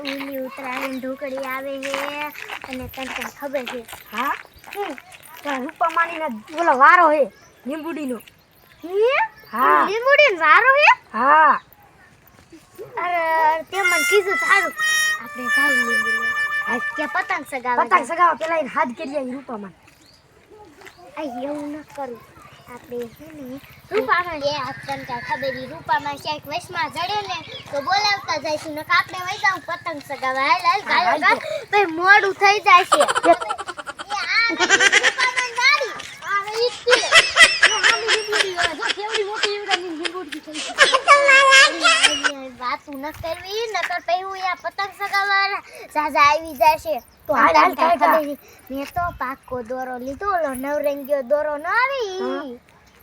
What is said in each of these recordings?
ઉલી ઉતરાયણ ઢોકળી આવે છે અને તને ખબર છે. હા? શું તારા રૂપામાની ના ઓલો વારો હે લીંબુડીનો. હે? હા. લીંબુડી વારો હે? હા. અરે તે મને કીધું સારું. આપણે સારું લીંબુડી. કે પતંગ સગાવા પતંગ સગાવ પેલા હાથ કરી આવી રૂપામાન. આ એવું ન કરું. આપણે છે ને રૂપામાં જે આપણને કાંઈ ખબર રૂપામાં ક્યાંક વશમાં જડે ને તો બોલાવતા જઈશું નકર આપણે વઈ જાવ પતંગ સગાવા હાલ હાલ હા, ગાયો ગા પછી મોડું થઈ જાય છે. વાતું ન કરવી નકર યા પતંગ સગાવવા સાજા આવી જશે. તો હાલ, હાલ, કાંઈ. મેં તો પાકો દોરો લીધો ઓલો નવરંગીયો દોરો ન આવે.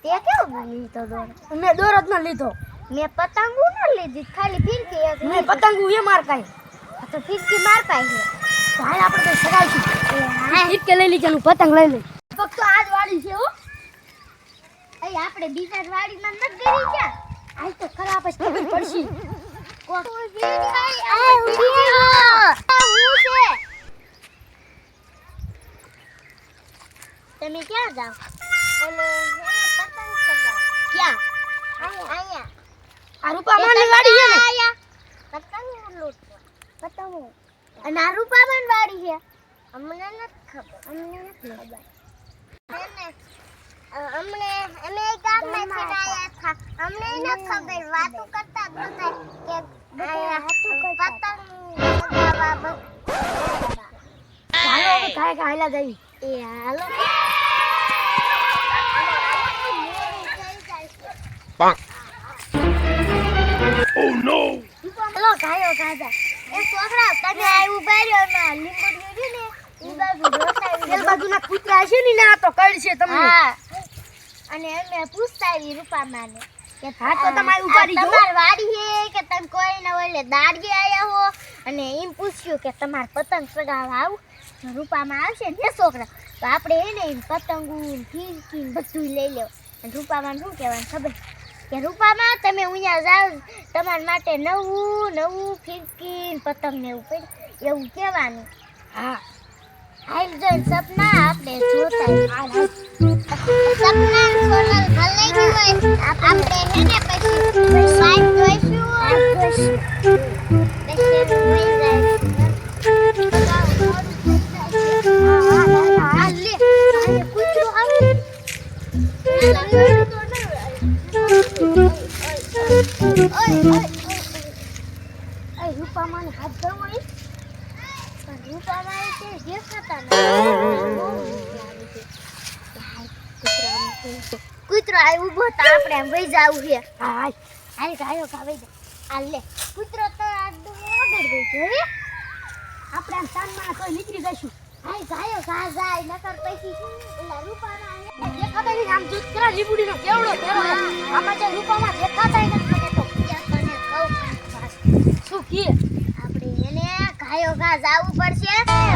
તે કેવો લીધો દોરો? મેં દોરો જ ન લીધો. મેં પતંગો ન લીધી ખાલી ફીરકી એક મેં. પતંગુ એ માર કાંઈ તો ફીરકી માર પાસે તો હાલ આપણે તો સગાઈશું છે હા. ઈટકે લઈ લીધે હું પતંગ લઈ લઈ. ફક્ત આજ વાળી છે હો. અહીં આપણે બીજા જ વાડીમાં નથી ગઈ ક્યાં? આજ તો ખરાબ પછી ખબર પડશે. તમે ક્યાં જાઓ પતંગ ક્યાં અહીંયા આ વાડી છે ને પતંગ લૂંટો. પતંગ. અને આ રૂપાબેન વાડી છે અમને નથી ખબર અમને નથી ખબર અમને અમે ગામ ગામમાંથી આયા હતા અમને ન ખબર વાતો કરતા બધા કે હાલો જઈ એ હાલો હાલો ગાયો એ છોકરા તમે આ ઊભા રહ્યો ના લીંબુડિયું રહ્યું ને ઈ બાજુ કૂતરા છે ને ના તો કડશે તમને અને અમે પૂછતા આવી રૂપામાને. કે હા, તો તમારી ઉપાડી જો તમાર વાડી હે કે તમે કોઈને ઓલે દાડીએ આયા હો. અને એમ પૂછ્યું કે તમાર પતંગ ચગાવવા આવું? રૂપામાં આવશે ને છોકરા. તો આપણે એને પતંગો ફીરકી ને બધું લઈ લેવું. અને રૂપામાં શું કહેવાનું ખબર? કે રૂપામાં તમે અહીંયા જાઓ તમારા માટે નવું નવું ફીરકી ને પતંગ ને એવું એવું કહેવાનું. હા. હાલ જોઈને સપના આપણે જોતા. આપણે હે ને આવે રૂપામાં કૂતરો આ ઊભો તો આપણે વહી જાવું છે. હાય હાલ. ગાયો કા વહી આ લે. કૂતરો તો આડું આગળ ગઈ છે હે? આપણે આમ સાંજમાં કોઈ નીકળી જઈશું. હાય ગાયો કા જાય નકર પછી ઓલા રૂપાના દેખાતા નહીં આમ જૂથ કરા લીંબુડીનો કેવડો કેવડો આમાં જે રૂપામાં દેખાતા નથી મને તો તને કહું? શું કીએ? આપણે એને ગાયો ઘા જાવું પડશે.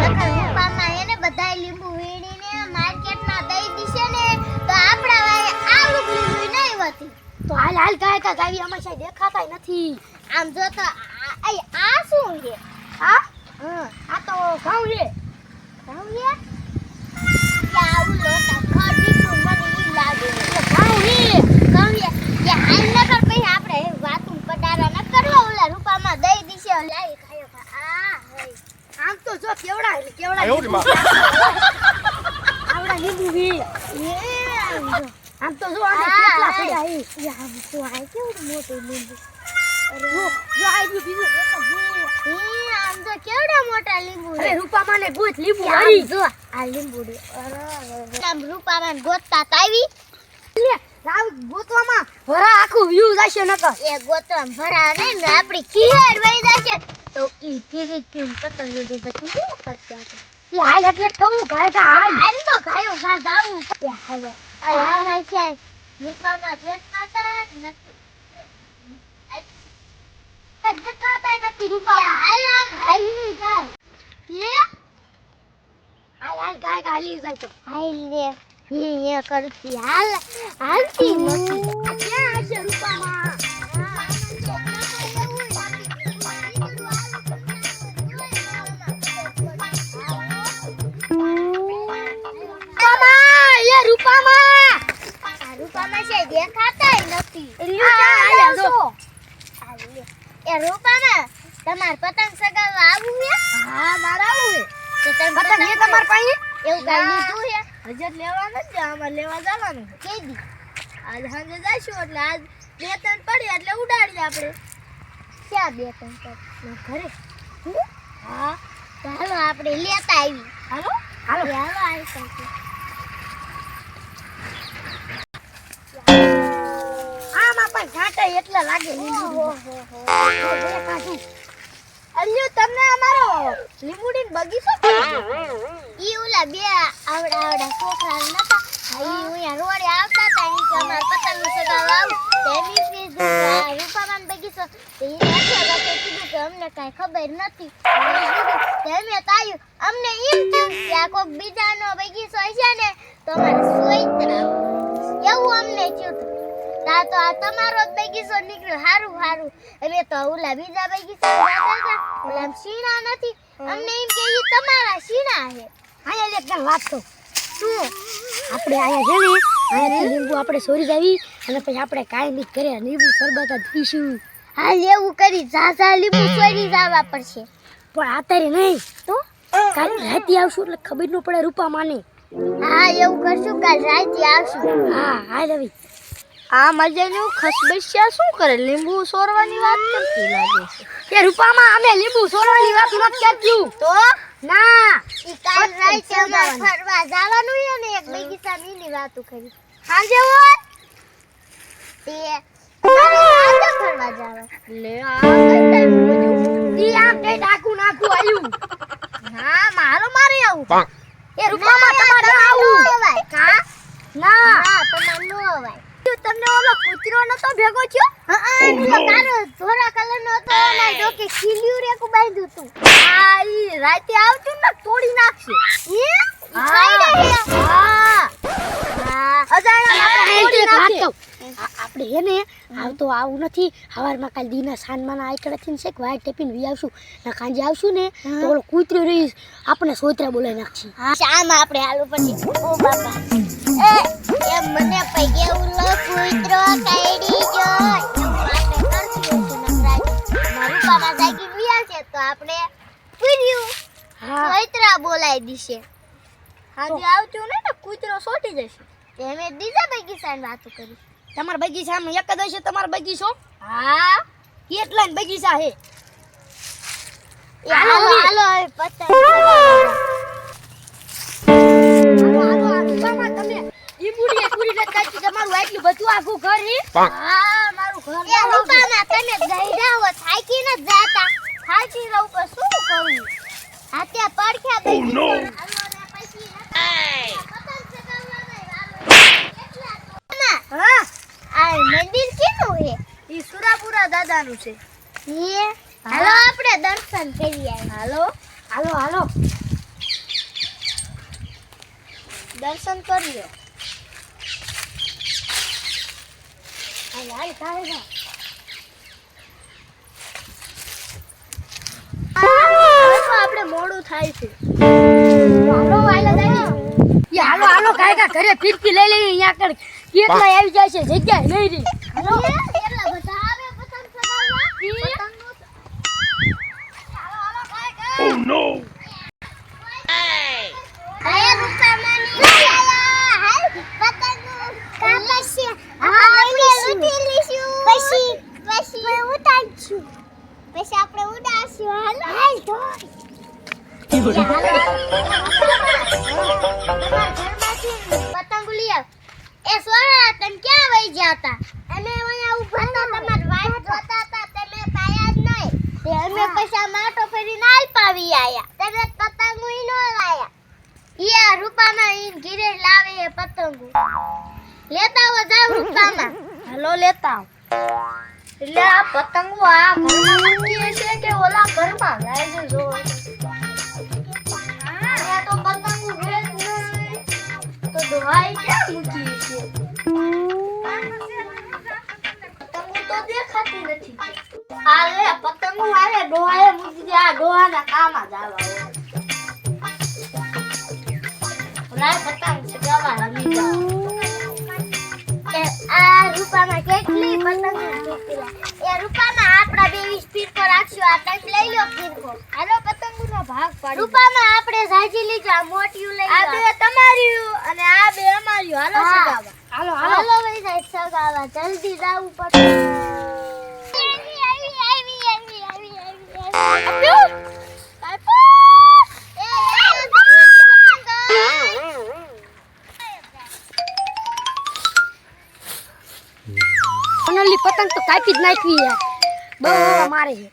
નકર રૂપામાં એને બધાય લીંબુ વીણીને માર્કેટમાં દઈ દીશે ને. તો આપણા વાય આવડું લીંબુ નહીં હતી તો હાલ હાલ ગાય કા જાવી અમાર સાઈ દેખાતાય નથી. આમ જો તો આ શું છે? હા? આ તો ઘઉં છે. ઘઉં છે? આવું લો ખરી મને લાગે. ઘઉં છે ઘઉં છે. કે હાલ ન કર પછી આપણે વાતું પડારા ન કરવા ઓલા રૂપામાં દઈ દીશે લાઈ ખાય આ આમ તો જો કેવડા કેવડા આવડા લીંબુ હી એ આમ તો જો આને કેટલા. પડ્યા એ આમ તો આ કેવડું મોટું લીંબુ જો જો આ બીજું. એક જ. છે. એ આમ તો કેવડા મોટા લીંબુ અરે ગોત લીંબુ જો આ લીંબુડી. આમ રૂપામાં ગોતતા તાવી લે રાવ ગોતવામાં. ભરા આખું વ્યૂ જશે નકર. એ ગોતવા ભરા ને ને આપણી ખીહેર વહી જશે. તો ઈ ફીરી કેમ પતંગ લીધી પછી શું કરશે આપણે? હાલ એટલે કહું ગાય હાલ. હાલ તો ગાયો ઘા જાવું. એ હાલ છે રૂપામાં દેખાતા જ નથી નથી હાલ હાલ જાય દેખાતાય નથી. જો. લે. એ રૂપામાં તમાર પતંગ સગાવવા આવવું છે હા મારા આવું તો તમે પતંગ એ તમાર પાસે? એવું કઈ લીધું છે હજર લેવાનું નથી આમાં લેવા જવાનું છે. કે દી? આજ સાંજે જઈશું એટલે આજ બે ત્રણ પડ્યા એટલે ઉડાડીએ આપણે. ક્યાં બે ત્રણ પર ઘરે. હું? હા ચાલો આપણે લેતા આવી હાલો? હાલો. હાલો આવી શકીએ ઘાટા એટલા લાગે અલ્યો તમને અમારો લીંબુડી બગીચો ઈ ઓલા બે આવડા આવડા છોકરા નતા? હા, હું રોડે આવતા હતા ઈ કે અમાર પતંગ સગાવવા આવું. તો એની કીધું કે આ રૂપામાન બગીચો. તે આખા રાતે કીધું કે અમને કાઈ ખબર નથી. તેમે તાયું અમને એમ થયું કે આ કોક બીજાનો બગીચો છે ને તો અમારે સોઈત્રા એવું અમને થયું તા તો આ તમારો જ બગીચો નીકળ્યો. હારું હારું. અમે તો ઓલા બીજા બગીચા જતા હતા ઓલા શીણા નથી. અમને એમ કે ઈ તમારા શીણા છે. અહીંયા એક જણ વાત તો શું? આપણે આયા છે ને અહીંયાથી લીંબુ આપણે સોરી જાવી અને પછી આપણે કાંઈ નહીં કરે લીંબુ શરબત જ પીશું. હા એવું કરી ઝાઝા લીંબુ સોરી જવા પડશે. પણ અત્યારે નહીં. તો? કાલ રાતે આવશું એટલે ખબર ન પડે રૂપા માને હા એવું કરશું કાલ રાતે આવશું. હા હા રવિ આ મજાનું ખસબસિયા શું કરે? લીંબુ સોરવાની વાત કરતી લાગે છે. એ રૂપામાં અમે લીંબુ સોરવાની વાત મત કરતી તો? ના. ઈ કાલ રાતે ફરવા જવાનું છે ને એક બગીચા ની વાત કરી. સાંજે હોય? તે આજે ફરવા જવા લે આ કઈ ટાઈમ ઈ આમ કઈ ડાકુ નાખું આયું. હા મારો મારે આવું. એ રૂપામાં તમારે આવું. ના ના. હા તમારે નો અવાય. તમને ઓલો કૂતરો નતો ભેગો થયો? હા પેલો કારો ધોળા કલર નો હતો અને જો કે ખીલ્યું રેકું બાંધ્યું તું. આ ઈ રાતે આવતું ને તોડી નાખશે. હે? હા. હા. અજાણા આપણે નાખશે. આ- આપણે હે ને આવતો આવું નથી. સવારમાં કાલ દીના સાંજમાં આઈકડેથી છે કે વાય ટેપીને વી આવશું. ને કાંજે આવશું ને તો ઓલો કૂતરો રહી આપણે સોતરા બોલાવી નાખશે. હા. આપણે હાલું પછી ઓ બાપા. એ એ મને પૈગે ઉલો કૂતરો કાઢી જો મારું પાપા જાગી ગયા છે તો આપણે પૂર્યું સોયત્રા બોલાવી દીશે. આજે આવજો ને કૂતરો સોટી જશે. તે દીધા ભાઈ કિસાન વાતો કરી. તમારા બગીચામાં એક જ હશે તમારો બગીચો? હા. કેટલા ને બગીચા હે એ હાલો હવે પતંગ તમારું આટલું બધું આખું ઘર હે? હા મારું ઘર એ રૂપામાં તમે થાકી ન જાતા. થાકી રહું પણ શું કરું? આ પડખ્યા બેસી હાલો ને પછી પતંગ ચગાવવાના વારો. એટલા તો. હા આ મંદિર કેનું હે ઈ સુરાપુરા છે. હાલો આપણે દર્શન કરી આવીએ. હાલો. હાલો હાલો. દર્શન કરી લો હાલ હાલ. આપણે મોડું થાય છે. હાલો હાલો દાદી હાલો ઘરે ફીરકી લઈ લઈ અહીંયા આગળ. કેટલા આવી જાય છે જગ્યા નહીં રહી. હાલો. એ સોરા તમ ક્યાં વઈ ગયા હતા? અમે અહીંયા ઊભા હતા તમાર વાઈફ જોતા હતા તમે પાયા જ નહીં. તે અમે પૈસા માટો ફરીને આલ પાવી આયા. તમે પતંગ ઈ નો લાયા. ઈયા રૂપામાં ઈ ગીરે લાવે એ પતંગ. લેતા આવો જાવ રૂપામાં. હાલો લેતા આવ. એટલે આ પતંગો આ ઘરમાં મૂકીએ છે કે ઓલા ઘરમાં? લાય જો કામ જ આવા. લાય પતંગ ચગાવવા રમી જાઓ આ રૂપામાં કેટલી પતંગો. એ રૂપામાં આપણા બે વીસ ફીરકો રાખશું આ તમે લઈ લો ફીરકો હાલો પતંગનો ભાગ પાડી રૂપામાં આપણે સાજી લીધું આ મોટિયું લઈ આ બે તમારી અને આ બે અમારી હાલો. સગાવા હાલો હાલો હાલો ભાઈ સાહેબ સગાવા જલ્દી જવું પડશે આવી, આવી, આવી, આવી, આવી, કાપી જ નાખવી યાર બહુ મારે છે.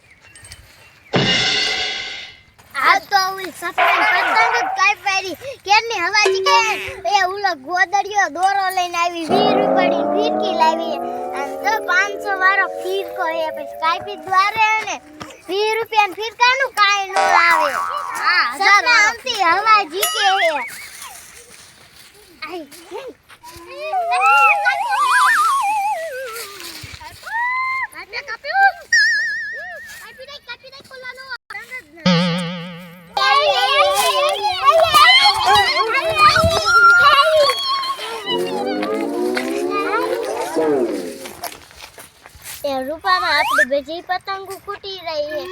આ તો ઓલી સફેદ પતંગ જ કાપી કેરની હવાજી ચીકે એ ઓલો ગોદડિયો દોરો લઈને આવી વીસ રૂપિયાની ફીરકી લાવી અને તો પાંચસો વાળો ફીરકો એ પછી કાપી દ્વારે ને વીસ રૂપિયા ફીરકાનું કાંઈ ન આવે. હા સપના આમથી હવા જીકે હે આઈ રૂપામાં આપણે બધી પતંગો કૂટી રહી છે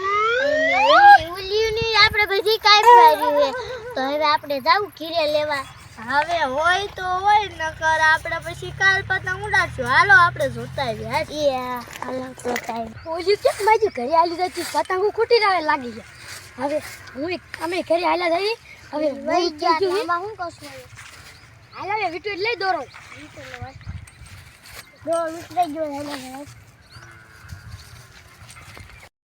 આપણે બધી કાપી વાળી છે તો હવે આપણે જાવું ઘીરે લેવા હવે હોય તો હોય નકર આપણે પછી કાલ પતંગ ઉડાડશું. હાલો આપણે જોતા આવીએ એ હાલો તો ટાઈમ ઓલી કેમ બાજુ ઘરે આલી જતી પતંગો ખૂટી રહે લાગી ગયા હવે હું અમે ઘરે આલ્યા જઈ હવે વહી ગયા એમાં હું. કશું હાલ હવે વિટુ લઈ દોરો દોડ લઈ ગયો એને